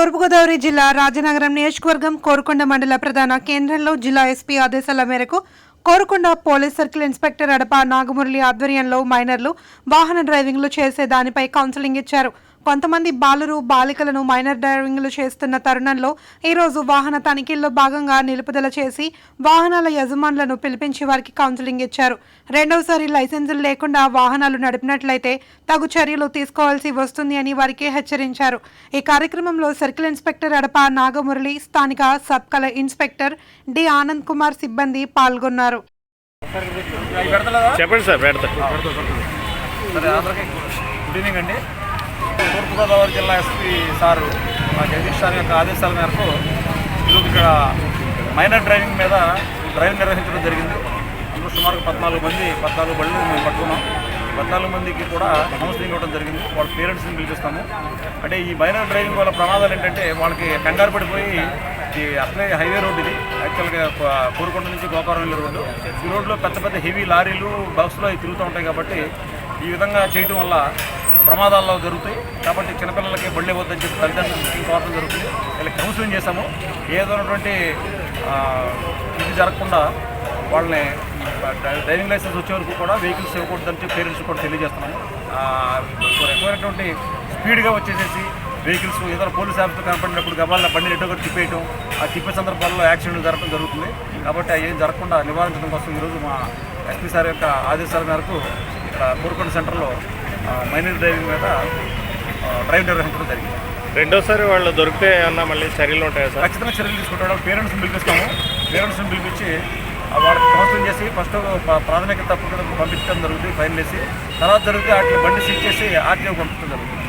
తూర్పుగోదావరి జిల్లా రాజనగరం నియోజకవర్గం కోరుకొండ మండల ప్రధాన కేంద్రంలో జిల్లా ఎస్పీ ఆదేశాల మేరకు Korukonda police circle inspector Adapa Nagamurali ఆధ్వర్యంలో మైనర్లు వాహన డ్రైవింగ్లు చేసే దానిపై కౌన్సిలింగ్ ఇచ్చారు. కొంతమంది బాలురు బాలికలను మైనర్ డ్రైవింగ్లు చేస్తున్న తరుణంలో ఈరోజు వాహన తనిఖీల్లో భాగంగా నిలుపుదల చేసి వాహనాల యజమానులను పిలిపించి వారికి కౌన్సిలింగ్ ఇచ్చారు. రెండవసారి లైసెన్సులు లేకుండా వాహనాలు నడిపినట్లయితే తగు చర్యలు తీసుకోవాల్సి వస్తుంది అని వారికి హెచ్చరించారు. ఈ కార్యక్రమంలో సర్కిల్ ఇన్స్పెక్టర్ అడప నాగమురళి స్థానిక సబ్ కల ఇన్స్పెక్టర్ డి ఆనంద్ కుమార్ సిబ్బంది పాల్గొన్నారు. చెప్పండి సార్ పెడతా. సరే అందరికీ గుడ్ ఈవినింగ్ అండి. తూర్పుగోదావరి జిల్లా ఎస్పీ సారు మా జగదీష్ సార్ యొక్క ఆదేశాల మేరకు ఈరోజు ఇక్కడ మైనర్ డ్రైవింగ్ మీద డ్రైవింగ్ నిర్వహించడం జరిగింది. అందులో సుమారు పద్నాలుగు మంది పద్నాలుగు బళ్ళు మేము పట్టుకున్నాం. పద్నాలుగు మందికి కూడా కౌన్సిలింగ్ ఇవ్వడం జరిగింది. వాళ్ళ పేరెంట్స్ని పిలిపిస్తాము. అంటే ఈ మైనర్ డ్రైవింగ్ వల్ల ప్రమాదాలు ఏంటంటే వాళ్ళకి కంగారు పడిపోయి ఈ అసలే హైవే రోడ్ ఇది. యాక్చువల్గా కోరుకొండ నుంచి గోకారం వెళ్ళే రోడ్డు. ఈ రోడ్లో పెద్ద పెద్ద హెవీ లారీలు బస్సులు అవి తిరుగుతూ ఉంటాయి కాబట్టి ఈ విధంగా చేయడం వల్ల ప్రమాదాల్లో జరుగుతాయి. కాబట్టి చిన్నపిల్లలకి బళ్ళే వద్దని చెప్పి తల్లిదండ్రులు తీసుకోవడం జరుగుతుంది. వీళ్ళకి కౌన్సిలింగ్ చేశాము. ఏదైనటువంటి ఇది జరగకుండా వాళ్ళని డ్రైవింగ్ లైసెన్స్ వచ్చే వరకు కూడా వెహికల్స్ ఇవ్వకూడదని చెప్పి పేరెంట్స్ కూడా తెలియజేస్తున్నాము. ఎక్కువైనటువంటి స్పీడ్గా వచ్చేసేసి వెహికల్స్ ఏదైనా పోలీస్ ఆఫీసర్ కనపడినప్పుడు గబాల బండి ఎటో ఒకటి తిప్పేయటం ఆ తిప్పే సందర్భాల్లో యాక్సిడెంట్ జరగడం జరుగుతుంది. కాబట్టి అవి ఏం జరగకుండా నివారించడం కోసం ఈరోజు మా ఎస్పీ సార్ యొక్క ఆదేశాల మేరకు ఇక్కడ కోరుకొండ సెంటర్లో మైనర్ డ్రైవింగ్ మీద డ్రైవ్ నిర్వహించడం జరిగింది. రెండోసారి వాళ్ళు దొరికితే ఏమన్నా మళ్ళీ చర్యలు ఉంటాయా సార్? ఖచ్చితంగా చర్యలు తీసుకుంటాడు. పేరెంట్స్ని పిలిపిస్తాము. పేరెంట్స్ని పిలిపించి వాళ్ళకి కౌన్సిలింగ్ చేసి ఫస్ట్ ప్రాథమిక తప్పు పంపించడం జరుగుతుంది ఫైన్ వేసి తర్వాత జరిగితే వాటిని బండి సీజ్ చేసి ఆర్టీఓ పంపించడం జరుగుతుంది.